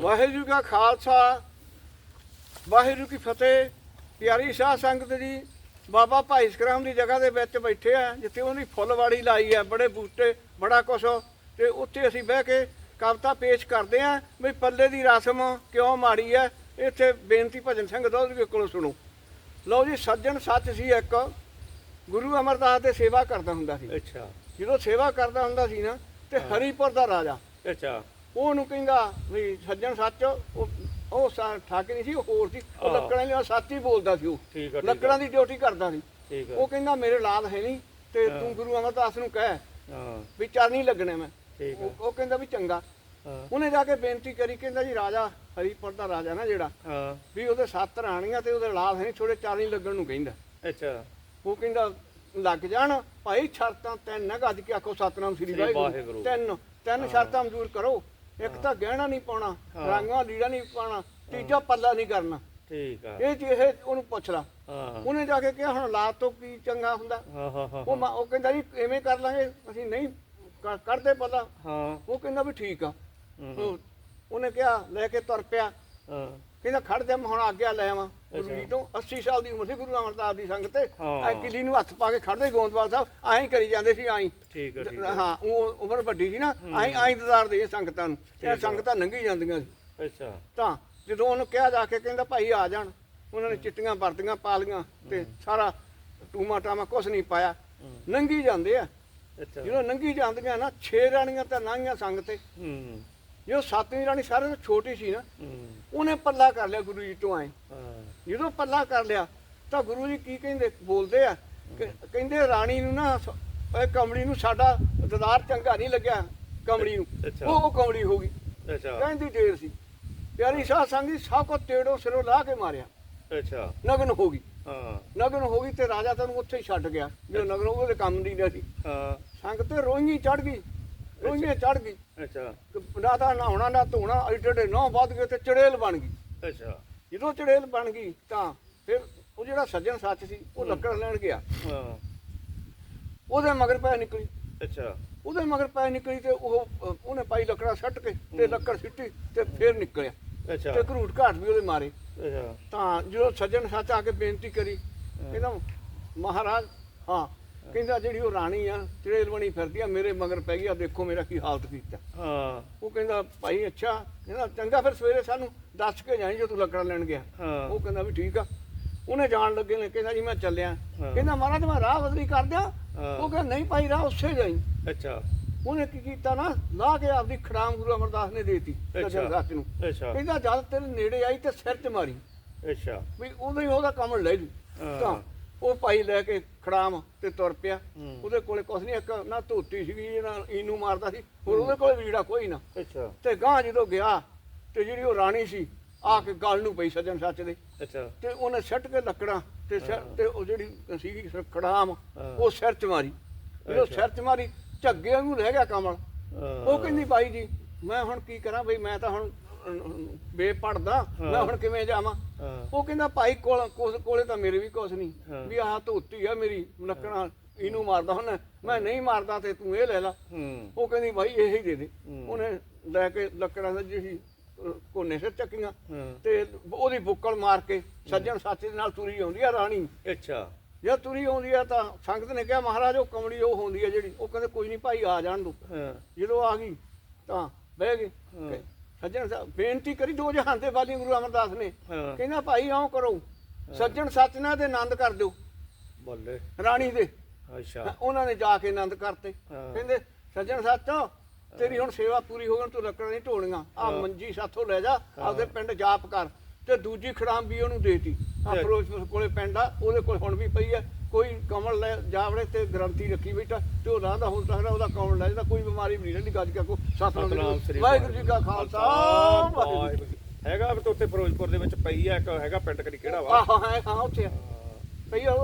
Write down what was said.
ਵਾਹਿਗੁਰੂ ਕਾ ਖਾਲਸਾ ਵਾਹਿਗੁਰੂ ਕੀ ਫਤਿਹ। ਪਿਆਰੀ ਸਾਧ ਸੰਗਤ ਜੀ ਬਾਬਾ ਭਾਈ ਸਕਰਾਮ ਦੀ ਜਗ੍ਹਾ ਦੇ ਵਿੱਚ ਬੈਠੇ ਆ ਜਿੱਥੇ ਉਹਨੇ ਫੁੱਲਵਾੜੀ ਲਾਈ ਆ ਬੜੇ ਬੂਟੇ ਬੜਾ ਕੁਛ। ਤੇ ਉੱਥੇ ਅਸੀਂ ਬਹਿ ਕੇ ਕਵਿਤਾ ਪੇਸ਼ ਕਰਦੇ ਆ ਵੀ ਪੱਲੇ ਦੀ ਰਸਮ ਕਿਉਂ ਮਾੜੀ ਹੈ ਇੱਥੇ ਬੇਨਤੀ ਭਜਨ ਸਿੰਘ ਦੋਦਰੀ ਕੋਲੋਂ ਸੁਣੋ। ਲਓ ਜੀ ਸੱਜਣ ਸੱਚ ਸੀ ਇੱਕ ਗੁਰੂ ਅਮਰਦਾਸ ਦੇ ਸੇਵਾ ਕਰਦਾ ਹੁੰਦਾ ਸੀ। ਅੱਛਾ। ਜਦੋਂ ਸੇਵਾ ਕਰਦਾ ਹੁੰਦਾ ਸੀ ਨਾ ਤੇ ਹਰੀਪੁਰ ਦਾ ਰਾਜਾ। ਅੱਛਾ। ਉਹਨੂੰ ਕਹਿੰਦਾ ਵੀ ਸੱਜਣ ਸੱਚ ਉਹ ਉਹ ਸਾ- ਠੱਗ ਨਹੀਂ ਸੀ ਉਹ ਹੋਰ ਸੀ। ਉਹ ਹਾਂ। ਲੱਕੜਾਂ ਲਈ ਸੱਚ ਹੀ ਬੋਲਦਾ ਸੀ ਉਹ। ਠੀਕ ਆ ਠੀਕ ਲੱਕੜਾਂ ਦੀ ਡਿਊਟੀ ਕਰਦਾ ਸੀ। ਠੀਕ ਆ। ਉਹ ਕਹਿੰਦਾ ਮੇਰੇ ਲਾਲ ਹੈ ਨਹੀਂ ਤੇ ਹਾਂ। ਤੂੰ ਗੁਰੂ ਅਮਰਦਾਸ ਨੂੰ ਕਹਿ ਹਾਂ। ਵੀ ਚਰ ਨਹੀਂ ਲੱਗਣੇ ਮੈਂ। ਠੀਕ ਆ। ਉਹ ਉਹ ਕਹਿੰਦਾ ਵੀ ਚੰਗਾ। ਹਾਂ। ਉਹਨੇ ਜਾ ਕੇ ਬੇਨਤੀ ਕਰੀ ਕਹਿੰਦਾ ਜੀ ਰਾਜਾ ਹਰੀਪੁਰ ਦਾ ਰਾਜਾ ਨਾ ਜਿਹੜਾ ਹਾਂ। ਵੀ ਉਹਦੇ ਸੱਤ ਰਾਣੀਆਂ ਤੇ ਉਹਦੇ ਲਾਲ ਹੈ ਨਹੀਂ ਥੋੜੇ ਚਾਰ ਨਹੀਂ ਲੱਗਣ ਨੂੰ ਕਹਿੰਦਾ। ਅੱਛਾ। ਉਹ ਕਹਿੰਦਾ ਲੱਗ ਜਾਣ ਭਾਈ ਸ਼ਰਤਾਂ ਤਿੰਨ ਹੈ ਗੱਜ ਕੇ ਆਖੋ ਸਤਨਾਮ ਸ੍ਰੀ ਸ੍ਰੀ ਵਾਹਿਗੁਰੂ। ਵਾਹਿਗੁਰੂ। ਤਿੰਨ ਤਿੰਨ ਸ਼ਰਤਾਂ ਮਨਜ਼ੂਰ ਕਰੋ। ਇੱਕ ਤਾਂ ਗਹਿਣਾ ਨਹੀਂ ਪਾਉਣਾ ਹਾਂ। ਰੰਗਾਂ ਲੀੜਾ ਨਹੀਂ ਪਾਉਣਾ ਤੀਜਾ ਪੱਲਾ ਨਹੀਂ ਕਰਨਾ। ਠੀਕ ਆ। ਇਹ ਜੀ ਇਹ ਉਹਨੂੰ ਪੁੱਛਦਾ ਹਾਂ। ਉਹਨੇ ਜਾ ਕੇ ਕਿਹਾ ਹੁਣ ਲਾ ਤੋਂ ਕੀ ਚੰਗਾ ਹੁੰਦਾ? ਹਾਂ ਹਾਂ ਹਾਂ ਉਹ ਮਾ- ਉਹ ਕਹਿੰਦਾ ਜੀ ਐਵੇਂ ਕਰ ਲਾਂਗੇ ਅਸੀਂ ਨਹੀਂ ਕਰ- ਕਰਦੇ ਪੱਲਾ। ਹਾਂ। ਉਹ ਕਹਿੰਦਾ ਵੀ ਠੀਕ ਆ। ਉਹ- ਉਹਨੇ ਕਿਹਾ ਲੈ ਕੇ ਤੁਰ ਪਿਆ। ਹਾਂ। ਕਹਿੰਦਾ ਖੜ ਜਾ ਮੈਂ ਹੁਣ ਆਗਿਆ ਲੈ ਆਵਾਂ। ਗੁਰੂ। ਜੀ ਤੋਂ 80 ਸਾਲ ਦੀ ਉਮਰ ਸੀ ਗੁਰੂ ਅਮਰਦਾਸ ਦੀ ਸੰਗਤ ਤੇ। ਹਾਂ। ਐ ਕਿਲੀ ਨੂੰ ਹੱਥ ਪਾ ਕੇ ਖੜਦੇ ਗੋਂਦਵਾਲ ਸਾਹਿਬ ਐਂ ਹੀ ਕਰੀ ਜਾਂਦੇ ਸੀ ਐਂ ਠੀਕ ਆ ਹਾਂ ਉਹ ਉਮਰ ਵੱਡੀ ਸੀ ਨਾ ਐਂ ਐਂ ਇੰਤਜ਼ਾਰ ਦੇ ਸੰਗਤਾਂ ਨੂੰ। ਇਹ। ਸੰਗਤਾਂ ਲੰਘੀ ਜਾਂਦੀਆਂ ਸੀ। ਅੱਛਾ। ਤਾਂ ਜਦੋਂ ਉਹਨੂੰ ਕਿਹਾ ਜਾ ਕੇ ਕਹਿੰਦਾ ਭਾਈ ਆ ਜਾਣ। ਉਹਨਾਂ ਨੇ ਚਿੱਟੀਆਂ ਵਰਦੀਆਂ ਪਾ ਲੀਆਂ ਤੇ ਸਾਰਾ ਟੂਮਾ ਟਾਮਾ ਕੁਛ ਨਹੀਂ ਪਾਇਆ। ਨੰਗੀ ਜਾਂਦੇ ਆ। ਅੱਛਾ। ਜਦੋਂ ਨੰਗੀ ਜਾਂਦੀਆਂ ਨਾ ਛੇ ਰਾਣੀਆਂ ਤਾਂ ਨਾਂਗੀਆਂ ਸੰਗ ਤੇ। ਹੂੰ। ਜੋ ਸੱਤਵੀਂ ਰਾਣੀ ਸਾਰਿਆਂ ਤੋਂ ਛੋਟੀ ਸੀ ਨਾ ਉਹਨੇ ਪੱਲਾ ਕਰ ਲਿਆ ਗੁਰੂ ਜੀ ਤੋਂ ਹਾਂ। ਜਦੋਂ ਪੱਲਾ ਕਰ ਲਿਆ ਤਾਂ ਗੁਰੂ ਜੀ ਕੀ ਕਹਿੰਦੇ ਬੋਲਦੇ ਆ ਕਹਿੰਦੇ ਰਾਣੀ ਨੂੰ ਨਾ ਇਹ ਕਮਲੀ ਨੂੰ ਸਾਡਾ ਦਦਾਰ ਚੰਗਾ ਨਹੀਂ ਲੱਗਿਆ ਕਮਲੀ ਨੂੰ। ਉਹ ਉਹ ਕਮਲੀ ਹੋ ਗਈ। ਅੱਛਾ। ਕਹਿੰਦੀ ਢੇਰ ਸੀ। ਪਿਆਰੀ ਸਾਧ ਸੰਗ ਸਭ ਕੋ ਤੇੜੋ ਸਿਰੋਂ ਲਾ ਕੇ ਮਾਰਿਆ। ਅੱਛਾ। ਨਗਨ ਹੋ ਗਈ। ਹਾਂ। ਨਗਨ ਹੋ ਗਈ ਤੇ ਰਾਜਾ ਤੈਨੂੰ ਉੱਥੇ ਹੀ ਛੱਡ ਗਿਆ। ਜੋ ਨਗਨ ਉਹਦੇ ਕੰਮ ਨਹੀਂ ਰਿਹਾ ਸੀ। ਹਾਂ। ਸੰਗ ਤੇ ਰੋਈਆਂ ਚੜ ਗਈ। ਰੋਈਆਂ ਚੜ ਗਈ। ਅੱਛਾ। ਨਾ ਤਾਂ ਨਹਾਉਣਾ ਨਾ ਧੋਣਾ ਐਡੇ ਨੌ ਵੱਧ ਗਏ ਤੇ ਚੜੇਲ ਬਣ ਗਈ। ਅੱਛਾ। ਜਦੋਂ ਚੜੇਲ ਬਣ ਗਈ ਤਾਂ ਫਿਰ ਉਹ ਜਿਹੜਾ ਸੱਜਣ ਸੱਚ ਸੀ ਉਹ ਲੱਕੜ ਲੈਣ ਗਿਆ। ਹਾਂ। ਉਹਦੇ ਮਗਰ ਪੈ ਨਿਕਲੀ। ਅੱਛਾ। ਉਹਦੇ ਮਗਰ ਪੈ ਨਿਕਲੀ ਤੇ ਉਹ ਉਹਨੇ ਪਾਈ ਲੱਕੜਾ ਸੱਟ ਕੇ ਤੇ ਲੱਕੜ ਸਿੱਟੀ ਤੇ ਫਿਰ ਨਿਕਲਿਆ। ਅੱਛਾ। ਤੇ ਘਰੂਟ ਘਾਟ ਵੀ ਉਹਦੇ ਮਾਰੇ। ਅੱਛਾ। ਤਾਂ ਜਦੋਂ ਸੱਜਣ ਸੱਚ ਆ ਕੇ ਬੇਨਤੀ ਕਰੀ ਕਹਿੰਦਾ ਮਹਾਰਾਜ ਹਾਂ ਕਹਿੰਦਾ ਜਿਹੜੀ ਉਹ ਰਾਣੀ ਆ ਚੜੇਲ ਬਣੀ ਫਿਰਦੀ ਆ ਮੇਰੇ ਮਗਰ ਪੈ ਗਈ ਆ ਦੇਖੋ ਮੇਰਾ ਕੀ ਹਾਲਤ ਕੀਤਾ। ਹਾਂ। ਉਹ ਕਹਿੰਦਾ ਭਾਈ ਅੱਛਾ। ਕਹਿੰਦਾ ਚੰਗਾ ਫਿਰ ਸਵੇਰੇ ਸਾਨੂੰ ਦੱਸ ਕੇ ਜਾਈ ਜੇ ਤੂੰ ਲੱਕੜਾ ਲੈਣ ਗਿਆ। ਹਾਂ। ਉਹ ਕਹਿੰਦਾ ਵੀ ਠੀਕ ਆ। ਉਹਨੇ ਜਾਣ ਲੱਗੇ ਨੇ ਕਹਿੰਦਾ ਜੀ ਮੈਂ ਚੱਲਿਆ। ਹਾਂ। ਕਹਿੰਦਾ ਮਹਾਰਾਜ ਮੈਂ ਰਾਹ ਬਦਲੀ ਕਰ ਦਿਆਂ। ਹਾਂ। ਉਹ ਕਹਿੰਦਾ ਨਹੀਂ ਭਾਈ ਰਾਹ ਉਸੇ ਜਾਈ। ਅੱਛਾ। ਉਹਨੇ ਕੀ ਕੀਤਾ ਨਾ ਲਾ ਕੇ ਆਪਦੀ ਖੜਾਮ ਗੁਰੂ ਅਮਰਦਾਸ ਨੇ ਦੇਤੀ ਅੱਛਾ। ਸੱਜਣ ਸੱਚ ਨੂੰ। ਅੱਛਾ। ਕਹਿੰਦਾ ਜਦ ਤੇਰੇ ਨੇੜੇ ਆਈ ਤੇ ਸਿਰ 'ਚ ਮਾਰੀ। ਅੱਛਾ। ਵੀ ਉਦੋਂ ਹੀ ਉਹਦਾ ਕੰਮ ਲੈ ਹਾਂ। ਤਾਂ ਉਹ ਭਾਈ ਲੈ ਕੇ ਖੜਾਮ ਤੇ ਤੁਰ ਪਿਆ। ਉਹਦੇ ਕੋਲੇ ਕੁਛ ਨਹੀਂ ਇੱਕ ਨਾ ਧੋਤੀ ਸੀਗੀ ਨਾ ਇਹਨੂੰ ਮਾਰਦਾ ਸੀ ਹੋਰ ਉਹਦੇ ਕੋਲੇ ਵੀੜਾ ਕੋਈ ਨਾ ਅੱਛਾ ਤੇ ਗਾਂ ਜਦੋਂ ਗਿਆ ਤੇ ਜਿਹੜੀ ਉਹ ਰਾਣੀ ਸੀ ਆ ਕੇ ਗਲ ਨੂੰ ਪਈ ਸੱਜਣ ਸੱਚ ਦੇ ਅੱਛਾ ਤੇ ਉਹਨੇ ਸੱਟ ਕੇ ਲੱਕੜਾਂ ਤੇ। ਤੇ ਉਹ ਜਿਹੜੀ ਸੀਗੀ ਖੜਾਮ। ਉਹ ਸਿਰ 'ਚ ਮਾਰੀ ਜਦੋਂ। ਸਿਰ 'ਚ ਮਾਰੀ ਝੱਗੇ ਵਾਂਗੂ ਰਹਿ ਗਿਆ ਕਮਲ। ਉਹ ਕਹਿੰਦੀ ਬਾਈ ਜੀ ਮੈਂ ਹੁਣ ਕੀ ਕਰਾਂ ਬਈ ਮੈਂ ਤਾਂ ਹੁਣ ਬੇਪੜਦਾ ਮੈਂ। ਹੁਣ ਕਿਵੇਂ ਜਾਵਾਂ? ਉਹ ਕਹਿੰਦਾ ਭਾਈ ਕੋਲ ਕੋਲੇ ਤਾਂ ਮੇਰੇ ਵੀ ਕੁਛ। ਨਹੀਂ। ਵੀ ਆਹ ਧੋਤੀ ਆ ਮੇਰੀ ਲੱਕੜਾਂ ਇਹਨੂੰ ਮਾਰਦਾ ਹੁਣ ਮੈਂ ਨਹੀਂ ਮਾਰਦਾ ਤੇ ਤੂੰ ਇਹ ਲੈ ਲੈ। ਉਹ ਕਹਿੰਦੀ ਭਾਈ ਇਹ ਹੀ ਦੇ। ਦੇ। ਉਹਨੇ ਲੈ ਕੇ ਲੱਕੜਾਂ ਦਾ ਅਹ, ਕੋਨੇ ਸਿਰ ਚੱਕੀਆਂ। ਤੇ ਉਹਦੀ ਬੁੱਕਲ ਮਾਰ ਕੇ ਸੱਜਣ ਸਾਥੀ ਦੇ ਨਾਲ ਤੁਰੀ ਆਉਂਦੀ ਆ ਰਾਣੀ। ਅੱਛਾ। ਜਦ ਤੁਰੀ ਆਉਂਦੀ ਆ ਤਾਂ ਸੰਗਤ ਨੇ ਕਿਹਾ ਮਹਾਰਾਜ ਉਹ ਕਮੜੀ ਉਹ ਹੁੰਦੀ ਆ ਜਿਹੜੀ। ਉਹ ਕਹਿੰਦੇ ਕੋਈ ਨਹੀਂ ਭਾਈ ਆ ਜਾਣ ਦੋ। ਜਦੋਂ ਆ ਗਈ ਤਾਂ ਬਹਿ ਗਏ। ਸੱਜਣ ਸਾਹਿਬ ਬੇਨਤੀ ਕਰੀ ਦੋ ਜਹਾਨ ਦੇ ਵਾਲੀ ਗੁਰੂ ਅਮਰਦਾਸ ਨੇ। ਹਾਂ। ਕਹਿੰਦਾ ਭਾਈ ਆਓ ਕਰੋ। ਸੱਜਣ ਸੱਚ ਨਾਲ ਦੇ ਆਨੰਦ ਕਰ ਦਿਓ। ਬੱਲੇ। ਰਾਣੀ ਦੇ। ਅੱਛਾ। ਉਹਨਾਂ ਨੇ ਜਾ ਕੇ ਆਨੰਦ ਕਰਤੇ। ਹਾਂ। ਕਹਿੰਦੇ ਸੱਜਣ ਸੱਚ ਤੇਰੀ ਹੁਣ ਸੇਵਾ ਪੂਰੀ ਹੋ ਗਈ ਤੂੰ ਲੱਕੜਾਂ ਨਹੀਂ ਢੋਣੀਆਂ ਆ। ਮੰਜੀ ਸਾਥੋਂ ਲੈ ਜਾ ਆਪਦੇ ਪਿੰਡ ਜਾਪ ਕਰ। ਤੇ ਦੂਜੀ ਖੜਾਮ ਵੀ ਉਹਨੂੰ ਦੇਤੀ। ਆ ਤੇ- ਫਿਰੋਜ਼ਪੁਰ ਕੋਲੇ ਪਿੰਡ ਆ ਉਹਦੇ ਕੋਲ ਹੁਣ ਵੀ ਪਈ ਹੈ ਕੋਈ ਕਮਲ ਲੈ ਜਾਵੜੇ ਤੇ ਗਰੰਟੀ ਰੱਖੀ ਬੈਠਾ ਤੇ ਉਹ ਰਾਂਦਾ ਹੁਣ ਤੱਕ ਉਹਦਾ ਕਮਲ ਲੈ ਜਾਂਦਾ ਕੋਈ ਬਿਮਾਰੀ ਵੀ ਨਹੀਂ ਰਹਿੰਦੀ ਗੱਜ ਕੇ ਕੋ ਸਤਨਾਮ ਵਾਹਿਗੁਰੂ। ਜੀ ਕਾ ਖਾਲਸਾ। ਹੈਗਾ ਵੀ ਤਾਂ ਉੱਥੇ ਫਿਰੋਜ਼ਪੁਰ ਦੇ ਵਿੱਚ ਪਈ ਆ ਇੱਕ ਹੈਗਾ ਪਿੰਡ ਕਰੀ ਕਿਹੜਾ ਵਾ? ਆਹ ਹਾਂ ਹਾਂ ਉੱਥੇ। ਪਈ ਆ